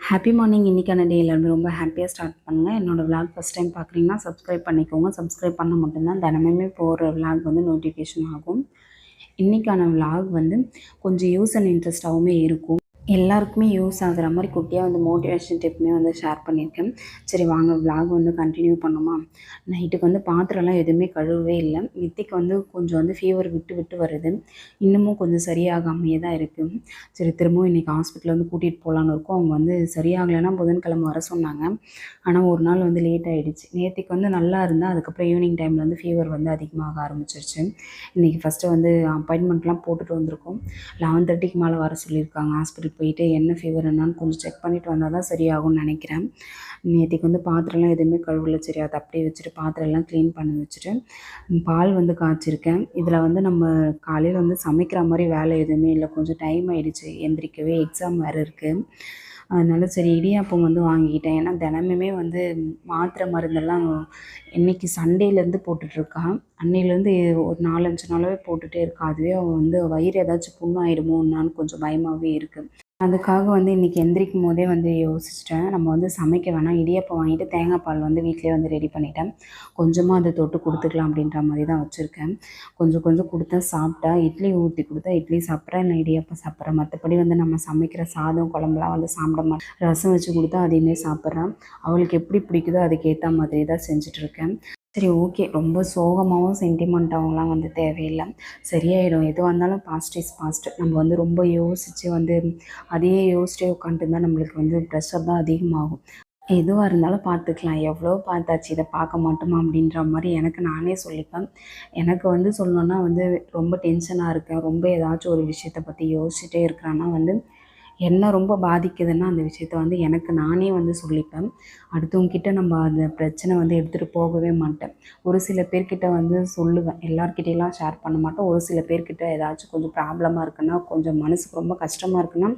Happy morning இன்றைக்கான டே எல்லாருமே ரொம்ப ஹாப்பியாக ஸ்டார்ட் பண்ணுங்கள் என்னோடய விளாக் ஃபஸ்ட் டைம் பார்க்குறீங்கன்னா சப்ஸ்கிரைப் பண்ணிக்கோங்க. சப்ஸ்கிரைப் பண்ண மட்டும்தான் தினமுமே போகிற விளாக் வந்து நோட்டிஃபிகேஷன் ஆகும். இன்றைக்கான விளாக் வந்து கொஞ்சம் யூஸ் அண்ட் இன்ட்ரெஸ்டாகவுமே இருக்கும். எல்லாருக்குமே யூஸ் ஆகுற மாதிரி குட்டியாக வந்து மோட்டிவேஷன் டிப்புமே வந்து ஷேர் பண்ணியிருக்கேன். சரி வாங்க விலாக் வந்து கண்டினியூ பண்ணுமா? நைட்டுக்கு வந்து பாத்திரம்லாம் எதுவுமே கழுவவே இல்லை. வித்திக்கு வந்து கொஞ்சம் வந்து ஃபீவர் விட்டு விட்டு வருது. இன்னமும் கொஞ்சம் சரியாகாமையே தான் இருக்குது சரி திரும்பவும் இன்றைக்கி ஹாஸ்பிட்டலில் வந்து கூட்டிகிட்டு போகலான்னு இருக்கோம். அவங்க வந்து சரியாகலைன்னா புதன்கிழமை வர சொன்னாங்க. ஆனால் ஒரு நாள் வந்து லேட் ஆகிடுச்சு நேற்றுக்கு வந்து நல்லா இருந்தால் அதுக்கப்புறம் ஈவினிங் டைமில் வந்து ஃபீவர் வந்து அதிகமாக ஆரம்பிச்சிருச்சு. இன்றைக்கி ஃபஸ்ட்டு வந்து அப்பாயின்மெண்ட்லாம் போட்டுட்டு வந்திருக்கோம். லெவன் தேர்ட்டிக்கு மேலே வர சொல்லியிருக்காங்க ஹாஸ்பிட்டல் போயிட்டு என்ன ஃபீவர் என்னான்னு கொஞ்சம் செக் பண்ணிவிட்டு வந்தால் தான் சரியாகும்னு நினைக்கிறேன். நேற்றுக்கு வந்து பாத்திரம்லாம் எதுவுமே கழுவல. சரி அதை அப்படியே வச்சுட்டு பாத்திரம்லாம் க்ளீன் பண்ணி வச்சுட்டு பால் வந்து காய்ச்சிருக்கேன். இதில் வந்து நம்ம காலையில் வந்து சமைக்கிற மாதிரி வேலை எதுவுமே இல்லை. கொஞ்சம் டைம் ஆகிடுச்சு எந்திரிக்கவே எக்ஸாம் வேறு இருக்குது அதனால் சரி இடியாப்பம் வந்து வாங்கிக்கிட்டேன். ஏன்னா தினமுமே வந்து மாத்திரை மருந்தெல்லாம் இன்றைக்கி சண்டேலேருந்து போட்டுட்ருக்கான் அன்னையிலேருந்து ஒரு நாலஞ்சு நாளாகவே போட்டுகிட்டே இருக்கா. அதுவே அவன் வந்து வயிறு ஏதாச்சும் புண்ணாயிடுமோ என்னான்னு கொஞ்சம் பயமாகவே இருக்குது அதுக்காக வந்து இன்றைக்கி எந்திரிக்கும் போதே வந்து யோசிச்சிட்டேன். நம்ம வந்து சமைக்க வேணாம். இடியப்பம் வாங்கிட்டு தேங்காய் பால் வந்து வீட்டிலே வந்து ரெடி பண்ணிட்டேன். கொஞ்சமாக அதை தொட்டு கொடுத்துக்கலாம் அப்படின்ற மாதிரி தான் வச்சுருக்கேன். கொஞ்சம் கொஞ்சம் கொடுத்தா சாப்பிட்டா இட்லி ஊற்றி கொடுத்தா இட்லி சாப்பிட்றேன் இல்லை இடியப்பம் சாப்பிட்றேன் மற்றபடி வந்து நம்ம சமைக்கிற சாதம் குழம்புலாம் வந்து சாப்பிட மாட்டேன். ரசம் வச்சு கொடுத்தா அதையுமே சாப்பிட்றேன். அவளுக்கு எப்படி பிடிக்குதோ அதுக்கேற்ற மாதிரி தான் செஞ்சிட்ருக்கேன் சரி ஓகே ரொம்ப சோகமாகவும் சென்டிமெண்ட்டாகவும்லாம் வந்து தேவையில்லை. சரியாயிடும். எது வந்தாலும் பாஸ்ட் இஸ் பாஸ்ட் நம்ம வந்து ரொம்ப யோசித்து வந்து அதையே யோசிச்சே உட்காந்துருந்தா நம்மளுக்கு வந்து ப்ரெஷர் தான் அதிகமாகும். எதுவாக இருந்தாலும் பார்த்துக்கலாம். எவ்வளோ பார்த்தாச்சு இதை பார்க்க மாட்டோமா அப்படின்ற மாதிரி எனக்கு நானே சொல்லிப்பேன். எனக்கு வந்து சொல்லணுன்னா வந்து ரொம்ப டென்ஷனாக இருக்கேன். ரொம்ப ஏதாச்சும் ஒரு விஷயத்தை பற்றி யோசிச்சுட்டே இருக்கிறேன்னா வந்து என்ன ரொம்ப பாதிக்குதுன்னா அந்த விஷயத்த வந்து எனக்கு நானே வந்து சொல்லிப்பேன். அடுத்தவங்கக்கிட்ட நம்ம அந்த பிரச்சனை வந்து எடுத்துகிட்டு போகவே மாட்டேன். ஒரு சில பேர்கிட்ட வந்து சொல்லுவேன். எல்லார்கிட்டையெல்லாம் ஷேர் பண்ண மாட்டேன் ஒரு சில பேர்கிட்ட ஏதாச்சும் கொஞ்சம் ப்ராப்ளமாக இருக்குன்னா கொஞ்சம் மனசுக்கு ரொம்ப கஷ்டமாக இருக்குன்னா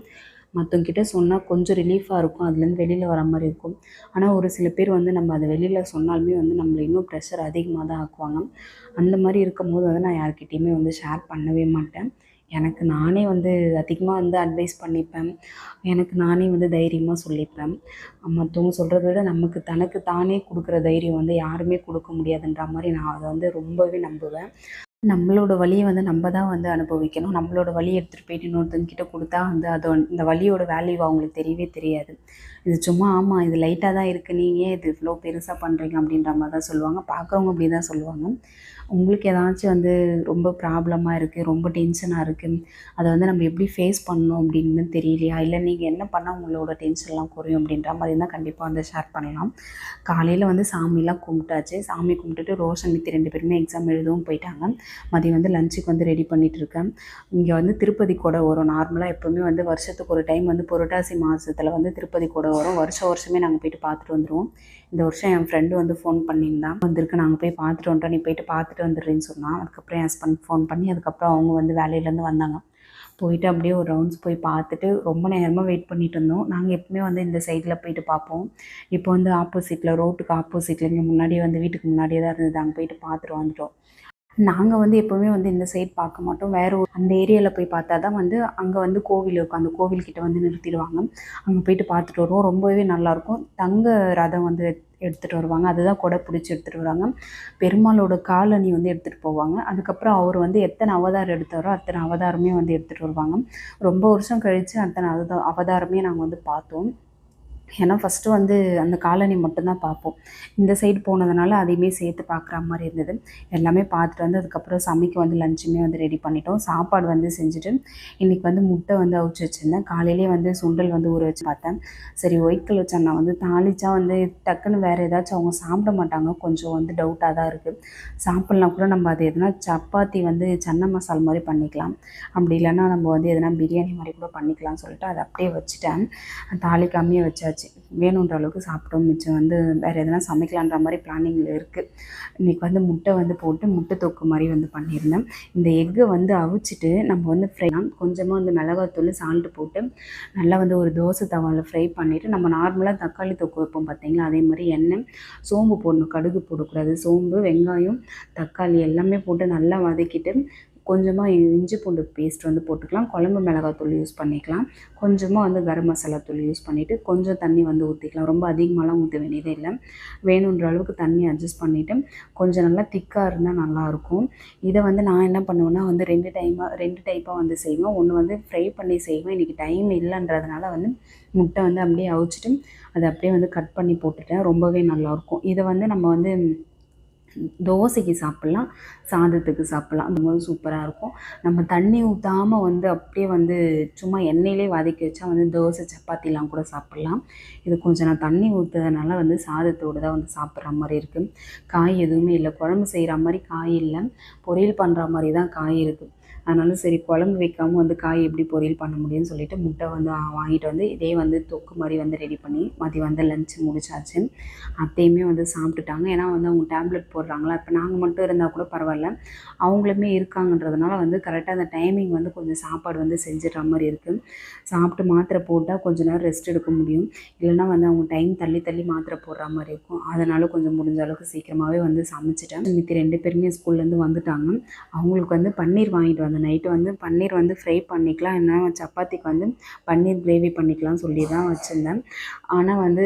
மற்றவங்கிட்ட சொன்னால் கொஞ்சம் ரிலீஃபாக இருக்கும். அதுலேருந்து வெளியில் வர மாதிரி இருக்கும். ஆனால் ஒரு சில பேர் வந்து நம்ம அதை வெளியில் சொன்னாலுமே வந்து நம்மளை இன்னும் ப்ரெஷர் அதிகமாக தான் ஆக்குவாங்க. அந்த மாதிரி இருக்கும்போது வந்து நான் யார்கிட்டேயுமே வந்து ஷேர் பண்ணவே மாட்டேன். எனக்கு நானே வந்து அதிகமாக வந்து அட்வைஸ் பண்ணிப்பேன். எனக்கு நானே வந்து தைரியமாக சொல்லிப்பேன். மற்றவங்க சொல்கிறத விட நமக்கு தனக்கு தானே கொடுக்குற தைரியம் வந்து யாருமே கொடுக்க முடியாதுன்ற மாதிரி நான் அதை வந்து ரொம்பவே நம்புவேன். நம்மளோட வழியை வந்து நம்ம தான் வந்து அனுபவிக்கணும். நம்மளோட வழியை எடுத்துகிட்டு போயிட்டு இன்னொருத்தங்கிட்ட கொடுத்தா வந்து அது இந்த வழியோட வேல்யூ அவங்களுக்கு தெரியவே தெரியாது. இது சும்மா ஆமாம் இது லைட்டாக தான் இருக்குது நீங்கள் இது இவ்வளோ பெருசாக பண்ணுறீங்க அப்படின்ற மாதிரி தான் சொல்லுவாங்க. பார்க்குறவங்க அப்படி தான் சொல்லுவாங்க. உங்களுக்கு ஏதாச்சும் வந்து ரொம்ப ப்ராப்ளமாக இருக்குது ரொம்ப டென்ஷனாக இருக்குது அதை வந்து நம்ம எப்படி ஃபேஸ் பண்ணணும் அப்படின்னு தெரியலையா? இல்லை நீங்கள் என்ன பண்ணால் உங்களோட டென்ஷன்லாம் குறையும் அப்படின்ற மாதிரி தான் கண்டிப்பாக வந்து ஷேர் பண்ணலாம். காலையில் வந்து சாமிலாம் கும்பிட்டாச்சு. சாமி கும்பிட்டுட்டு ரோஷன் மித்தி ரெண்டு பேருமே எக்ஸாம் எழுதவும் போயிட்டாங்க. மதியம் வந்து லஞ்சுக்கு வந்து ரெடி பண்ணிகிட்ருக்கேன் இங்கே வந்து திருப்பதி கூட வரும். நார்மலாக எப்போவுமே வந்து வருஷத்துக்கு ஒரு டைம் வந்து புரட்டாசி மாதத்தில் வந்து திருப்பதி கூட வரும். வருஷம் வருஷமே நாங்கள் போயிட்டு பார்த்துட்டு வந்துடுவோம் இந்த வருஷம் என் ஃப்ரெண்டு வந்து ஃபோன் பண்ணியிருந்தான் வந்திருக்கு நாங்கள் போய் பார்த்துட்டு வந்துட்டோம் நீ போயிட்டு பார்த்துட்டு வந்துடுறேன்னு சொன்னான் அதுக்கப்புறம் என் ஹஸ்பண்ட் ஃபோன் பண்ணி அதுக்கப்புறம் அவங்க வந்து வேலையிலேருந்து வந்தாங்க. போயிட்டு அப்படியே ஒரு ரவுண்ட்ஸ் போய் பார்த்துட்டு ரொம்ப நேரமாக வெயிட் பண்ணிட்டு இருந்தோம். நாங்கள் எப்பவுமே வந்து இந்த சைடில் போயிட்டு பார்ப்போம். இப்போ வந்து ஆப்போசிட்டில் ரோட்டுக்கு ஆப்போசிட்டில் இங்கே முன்னாடியே வந்து வீட்டுக்கு முன்னாடியே தான் இருந்தது. அங்கே போயிட்டு பார்த்துட்டு வந்துட்டோம். நாங்கள் வந்து எப்போவுமே வந்து இந்த சைட் பார்க்க மாட்டோம். வேறு ஒரு அந்த ஏரியாவில் போய் பார்த்தா தான் வந்து அங்கே வந்து கோவில் இருக்கும் அந்த கோவில்கிட்ட வந்து நிறுத்திடுவாங்க. அங்கே போயிட்டு பார்த்துட்டு வருவோம். ரொம்பவே நல்லாயிருக்கும் தங்க ரதம் வந்து எடுத்துகிட்டு வருவாங்க. அதுதான் கொடை பிடிச்சி எடுத்துகிட்டு வருவாங்க பெருமாளோட காலணி வந்து எடுத்துகிட்டு போவாங்க. அதுக்கப்புறம் அவர் வந்து எத்தனை அவதாரம் எடுத்தாரோ அத்தனை அவதாரமே வந்து எடுத்துகிட்டு வருவாங்க. ரொம்ப வருஷம் கழித்து அத்தனை அவதாரமே நாங்கள் வந்து பார்த்தோம். ஏன்னா ஃபஸ்ட்டு வந்து அந்த காலனி மட்டும்தான் பார்ப்போம். இந்த சைடு போனதுனால அதையுமே சேர்த்து பார்க்குற மாதிரி இருந்தது. எல்லாமே பார்த்துட்டு வந்து அதுக்கப்புறம் சமைக்க வந்து லஞ்சுமே வந்து ரெடி பண்ணிட்டோம். சாப்பாடு வந்து செஞ்சுட்டு இன்றைக்கி வந்து முட்டை வந்து அவிச்சு வச்சுருந்தேன். காலையிலே வந்து சுண்டல் வந்து ஊற வச்சு பார்த்தேன். சரி ஒயிட் கலர் சன்னா வந்து தாளிச்சா வந்து டக்குன்னு வேறு ஏதாச்சும் அவங்க சாப்பிட மாட்டாங்க. கொஞ்சம் வந்து டவுட்டாக தான் இருக்குது சாப்பிட்லாம் கூட நம்ம அது எதுனா சப்பாத்தி வந்து சன்னா மசால் மாதிரி பண்ணிக்கலாம். அப்படி இல்லைன்னா நம்ம வந்து எதனா பிரியாணி மாதிரி கூட பண்ணிக்கலாம்னு சொல்லிட்டு அதை அப்படியே வச்சுட்டேன். தாளிக்காமையே வச்சாச்சு. போச்சு வேணுன்ற அளவுக்கு சாப்பிட்டோம் மிச்சம் வந்து வேறு எதனா சமைக்கலான்ற மாதிரி பிளானிங்கில் இருக்குது இன்றைக்கி வந்து முட்டை வந்து போட்டு முட்டை தொக்கு மாதிரி வந்து பண்ணியிருந்தேன். இந்த எக்கை வந்து அவிச்சிட்டு நம்ம வந்து ஃப்ரை கொஞ்சமாக வந்து மிளகாத்தூள் சால்ட்டு போட்டு நல்லா வந்து ஒரு தோசை தவாவில் ஃப்ரை பண்ணிவிட்டு நம்ம நார்மலாக தக்காளி தொக்கு வைப்போம் பார்த்தீங்களா அதே மாதிரி எண்ணெய் சோம்பு போடணும். கடுகு போடக்கூடாது. சோம்பு வெங்காயம் தக்காளி எல்லாமே போட்டு நல்லா வதக்கிட்டு கொஞ்சமாக இஞ்சி பூண்டு பேஸ்ட் வந்து போட்டுக்கலாம். குழம்பு மிளகாத்தூள் யூஸ் பண்ணிக்கலாம். கொஞ்சமாக வந்து கரம் மசாலா தூள் யூஸ் பண்ணிவிட்டு கொஞ்சம் தண்ணி வந்து ஊற்றிக்கலாம் ரொம்ப அதிகமாகலாம் ஊற்ற வேண்டியதே இல்லை. வேணுன்ற அளவுக்கு தண்ணி அட்ஜஸ்ட் பண்ணிவிட்டு கொஞ்சம் நல்லா திக்காக இருந்தால் நல்லாயிருக்கும் இதை வந்து நான் என்ன பண்ணுவேன்னா வந்து ரெண்டு டைமாக ரெண்டு டைப்பாக வந்து செய்வேன். ஒன்று வந்து ஃப்ரை பண்ணி செய்வேன். இன்றைக்கி டைம் இல்லைன்றதுனால வந்து முட்டை வந்து அப்படியே அவிச்சிட்டு அதை அப்படியே வந்து கட் பண்ணி போட்டுட்டேன். ரொம்பவே நல்லாயிருக்கும் இதை வந்து நம்ம வந்து தோசைக்கு சாப்பிட்லாம் சாதத்துக்கு சாப்பிட்லாம். அந்த மாதிரி சூப்பராக இருக்கும். நம்ம தண்ணி ஊற்றாமல் வந்து அப்படியே வந்து சும்மா எண்ணெயிலே வதக்கி வச்சா வந்து தோசை சப்பாத்திலாம் கூட சாப்பிட்லாம். இது கொஞ்சம் நான் தண்ணி ஊற்றுறதுனால வந்து சாதத்தோடு தான் வந்து சாப்பிட்ற மாதிரி இருக்குது காய் எதுவுமே இல்லை. குழம்பு செய்கிற மாதிரி காய் இல்லை. பொரியல் பண்ணுற மாதிரி தான் காய் இருக்குது அதனால சரி குழம்பு வைக்காமல் வந்து காய் எப்படி பொரியல் பண்ண முடியும்னு சொல்லிட்டு முட்டை வந்து வாங்கிட்டு வந்து இதே வந்து தொக்கு மாதிரி வந்து ரெடி பண்ணி மதியம் வந்து லஞ்சு முடிச்சாச்சு. அத்தையுமே வந்து சாப்பிட்டுட்டாங்க. ஏன்னா வந்து அவங்க டேப்லெட் போடுறாங்களா. இப்போ நாங்கள் மட்டும் இருந்தால் கூட பரவாயில்ல. அவங்களுமே இருக்காங்கன்றதுனால வந்து கரெக்டாக அந்த டைமிங் வந்து கொஞ்சம் சாப்பாடு வந்து செஞ்சிடுற மாதிரி இருக்குது சாப்பிட்டு மாத்திரை போட்டால் கொஞ்ச நேரம் ரெஸ்ட் எடுக்க முடியும். இல்லைன்னா வந்து அவங்க டைம் தள்ளி தள்ளி மாத்திரை போடுற மாதிரி இருக்கும். அதனால கொஞ்சம் முடிஞ்ச அளவுக்கு சீக்கிரமாகவே வந்து சமைச்சிட்டேன். மித்தி ரெண்டு பேருமே ஸ்கூல்லேருந்து வந்துட்டாங்க. அவங்களுக்கு வந்து பன்னீர் வாங்கிட்டு அந்த நைட்டு வந்து பன்னீர் வந்து ஃப்ரை பண்ணிக்கலாம். என்ன சப்பாத்திக்கு வந்து பன்னீர் கிரேவி பண்ணிக்கலாம் சொல்லி தான் வச்சுருந்தேன். ஆனால் வந்து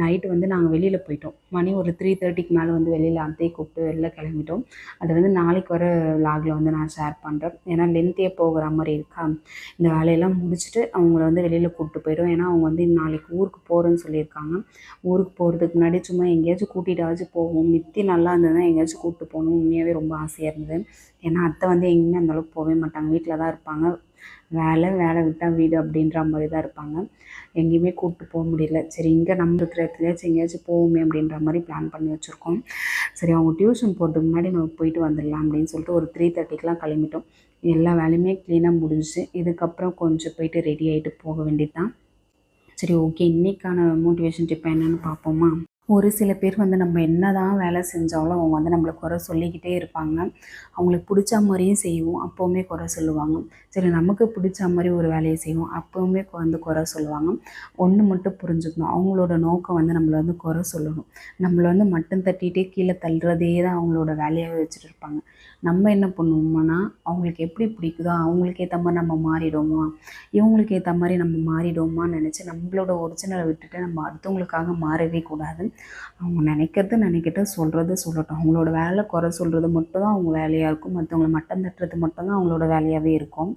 நைட்டு வந்து நாங்கள் வெளியில் போயிட்டோம். மணி ஒரு த்ரீ தேர்ட்டிக்கு மேலே வந்து வெளியில் அத்தையை கூப்பிட்டு வெளில கிளம்பிட்டோம். அது வந்து நாளைக்கு வர லாகில் வந்து நான் ஷேர் பண்ணுறேன் ஏன்னா லென்த்தே போகிற மாதிரி இருக்கா? இந்த வேலையெல்லாம் முடிச்சுட்டு அவங்கள வந்து வெளியில் கூப்பிட்டு போயிடும் ஏன்னா அவங்க வந்து நாளைக்கு ஊருக்கு போகிறேன்னு சொல்லியிருக்காங்க. ஊருக்கு போகிறதுக்கு முன்னாடி சும்மா எங்கேயாச்சும் கூட்டிகிட்டாச்சும் போவோம். மித்தி நல்லா இருந்ததுன்னா எங்கேயாச்சும் கூப்பிட்டு போகணும் உண்மையாகவே ரொம்ப ஆசையாக இருந்தது. ஏன்னா அத்தை வந்து எங்கேயுமே அந்தளவுக்கு போகவே மாட்டாங்க. வீட்டில் தான் இருப்பாங்க. வேலை வேலை விட்டால் வீடு அப்படின்ற மாதிரி தான் இருப்பாங்க. எங்கேயுமே கூப்பிட்டு போக முடியல. சரி இங்கே நம்ம இருக்கிற எங்கேயாச்சும் போவோமே அப்படின்ற மாதிரி பிளான் பண்ணி வச்சுருக்கோம். சரி அவங்க டியூஷன் போகிறதுக்கு முன்னாடி நம்ம போயிட்டு வந்துடலாம் அப்படின்னு சொல்லிட்டு ஒரு த்ரீ தேர்ட்டிக்கெலாம் கிளம்பிட்டோம். எல்லா வேலையுமே க்ளீனாக முடிஞ்சு இதுக்கப்புறம் கொஞ்சம் போயிட்டு ரெடி ஆகிட்டு போக வேண்டியது தான் சரி ஓகே இன்றைக்கான மோட்டிவேஷன் டிப் என்னென்னு பார்ப்போமா? ஒரு சில பேர் வந்து நம்ம என்ன தான் வேலை செஞ்சாலும் அவங்க வந்து நம்மளை குறை சொல்லிக்கிட்டே இருப்பாங்க. அவங்களுக்கு பிடிச்ச மாதிரியும் செய்வோம். அப்போவுமே குறை சொல்லுவாங்க. சரி நமக்கு பிடிச்ச மாதிரி ஒரு வேலையை செய்வோம். அப்போவுமே வந்து குறை சொல்லுவாங்க. ஒன்று மட்டும் புரிஞ்சுக்கணும். அவங்களோட நோக்கம் வந்து நம்மளை வந்து குறை சொல்லணும். நம்மளை வந்து மட்டம் தட்டிகிட்டே கீழே தள்ளுறதே தான் அவங்களோட வேலையாகவே வச்சுட்டு இருப்பாங்க. நம்ம என்ன பண்ணுவோம்னா அவங்களுக்கு எப்படி பிடிக்குதோ அவங்களுக்கு ஏற்ற மாதிரி நம்ம மாறிடுவோமா? இவங்களுக்கு ஏற்ற மாதிரி நம்ம மாறிடுவோமான்னு நினச்சி நம்மளோட ஒரிஜினலை விட்டுட்டு நம்ம அடுத்தவங்களுக்காக மாறவே கூடாது. அவங்க நினைக்கிறது நினைக்கிட்டு சொல்கிறது சொல்லட்டும். அவங்களோட வேலை குறை சொல்கிறது மட்டும் தான் அவங்க வேலையாக இருக்கும். மற்றவங்கள மட்டம் தட்டுறது மட்டும் தான் அவங்களோட வேலையாகவே இருக்கும்.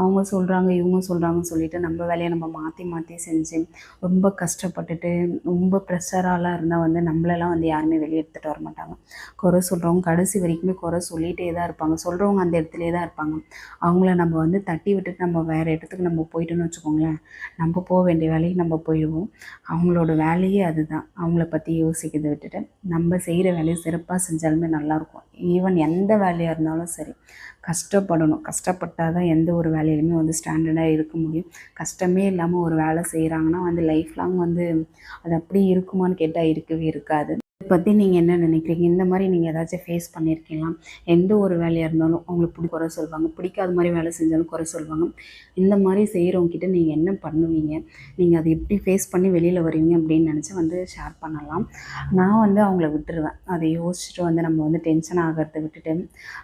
அவங்க சொல்கிறாங்க இவங்க சொல்கிறாங்கன்னு சொல்லிட்டு நம்ம வேலையை நம்ம மாற்றி மாற்றி செஞ்சு ரொம்ப கஷ்டப்பட்டுட்டு ரொம்ப ப்ரெஷராலாம் இருந்தால் வந்து நம்மளெல்லாம் வந்து யாருமே வெளியே எடுத்துகிட்டு வர மாட்டாங்க. குறை சொல்கிறவங்க கடைசி வரைக்குமே குறை சொல்லிகிட்டே தான் இருப்பாங்க. சொல்கிறவங்க அந்த இடத்துலே தான் இருப்பாங்க. அவங்கள நம்ம வந்து தட்டி விட்டுட்டு நம்ம வேறு இடத்துக்கு நம்ம போயிட்டோன்னு வச்சுக்கோங்களேன். நம்ம போக வேண்டிய வேலைக்கு நம்ம போயிடுவோம். அவங்களோட வேலையே அதுதான். அவங்கள பற்றி யோசிக்கிறத விட்டுட்டு நம்ம செய்கிற வேலையை சிறப்பாக செஞ்சாலுமே நல்லாயிருக்கும் ஈவன் எந்த வேலையாக இருந்தாலும் சரி. கஷ்டப்படணும். கஷ்டப்பட்டால் தான் எந்த ஒரு வேலையிலுமே வந்து ஸ்டாண்டர்டாக இருக்க முடியும். கஷ்டமே இல்லாமல் ஒரு வேலை செய்கிறாங்கன்னா வந்து லைஃப் லாங் வந்து அது அப்படி இருக்குமான்னு கேட்டால் இருக்கவே இருக்காது. பற்றி நீங்கள் என்ன நினைக்கிறீங்க? இந்த மாதிரி நீங்கள் ஏதாச்சும் ஃபேஸ் பண்ணியிருக்கீங்களா எந்த ஒரு வேலையாக இருந்தாலும் அவங்களுக்கு பிடி குறை சொல்லுவாங்க. பிடிக்காத மாதிரி வேலை செஞ்சாலும் குறை சொல்லுவாங்க. இந்த மாதிரி செய்கிறவங்கக்கிட்ட நீங்கள் என்ன பண்ணுவீங்க? நீங்கள் அதை எப்படி ஃபேஸ் பண்ணி வெளியில் வருவீங்க அப்படின்னு நினச்சி வந்து ஷேர் பண்ணலாம். நான் வந்து அவங்கள விட்டுருவேன். அதை யோசிச்சுட்டு வந்து நம்ம வந்து டென்ஷன் ஆகிறத விட்டுட்டு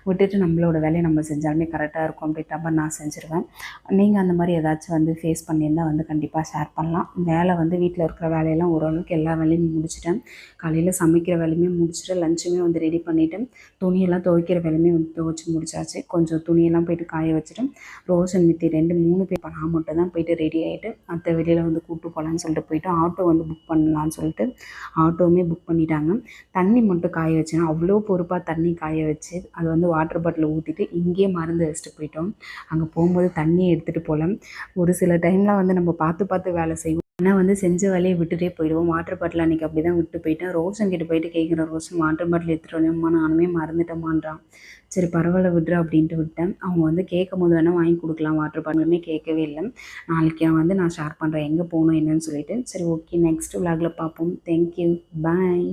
விட்டுட்டு நம்மளோட வேலையை நம்ம செஞ்சாலுமே கரெக்டாக இருக்கும் அப்படின்ற மாதிரி நான் செஞ்சுருவேன். நீங்கள் அந்த மாதிரி ஏதாச்சும் வந்து ஃபேஸ் பண்ணியிருந்தால் வந்து கண்டிப்பாக ஷேர் பண்ணலாம். வேலை வந்து வீட்டில் இருக்கிற வேலையெல்லாம் ஓரளவுக்கு எல்லா வேலையும் முடிச்சிட்டேன். காலையில் சமைக்கிற வேலையுமே முடிச்சுட்டு லஞ்சுமே வந்து ரெடி பண்ணிவிட்டு துணியெல்லாம் துவைக்கிற வேலையுமே வந்து துவைச்சி முடிச்சாச்சு. கொஞ்சம் துணியெல்லாம் போயிட்டு காய வச்சுட்டு ரோஷன் மித்தி ரெண்டு மூணு பேர் நான் மட்டும் தான் போயிட்டு ரெடி ஆகிட்டு மற்ற வெளியில் வந்து கூப்பிட்டு போகலான்னு சொல்லிட்டு போயிட்டு ஆட்டோ வந்து புக் பண்ணலான்னு சொல்லிட்டு ஆட்டோவுமே புக் பண்ணிட்டாங்க. தண்ணி மட்டும் காய வச்சேன் அவ்வளோ பொறுப்பாக தண்ணி காய வச்சு அது வந்து வாட்டர் பாட்டில் ஊற்றிட்டு இங்கேயே மருந்து வச்சுட்டு போயிட்டோம். அங்கே போகும்போது தண்ணியை எடுத்துகிட்டு போகல. ஒரு சில டைமில் வந்து நம்ம பார்த்து பார்த்து வேலை செய்வோம். ஆனால் வந்து செஞ்ச வேலையை விட்டுட்டே போயிடுவோம். வாட்டர் பாட்டில் அன்றைக்கி அப்படி தான் விட்டு போயிட்டேன். ரோஷன் கிட்ட போயிட்டு கேட்குறேன் ரோஷன் வாட்டர் பாட்டில் எடுத்துகிட்டு வரணும்மா நானுமே மறந்துட்டோமான்றான் சரி பரவாயில்ல விட்ரு அப்படின்ட்டு விட்டேன். அவங்க வந்து கேட்கும் போது வேணால் வாங்கி கொடுக்கலாம். வாட்டர் பாட்டிலுமே கேட்கவே இல்லை. நாளைக்கு வந்து நான் ஷேர் பண்ணுறேன் எங்கே போகணும் என்னன்னு சொல்லிட்டு. சரி ஓகே நெக்ஸ்ட் விலாகில் பார்ப்போம். Thank you bye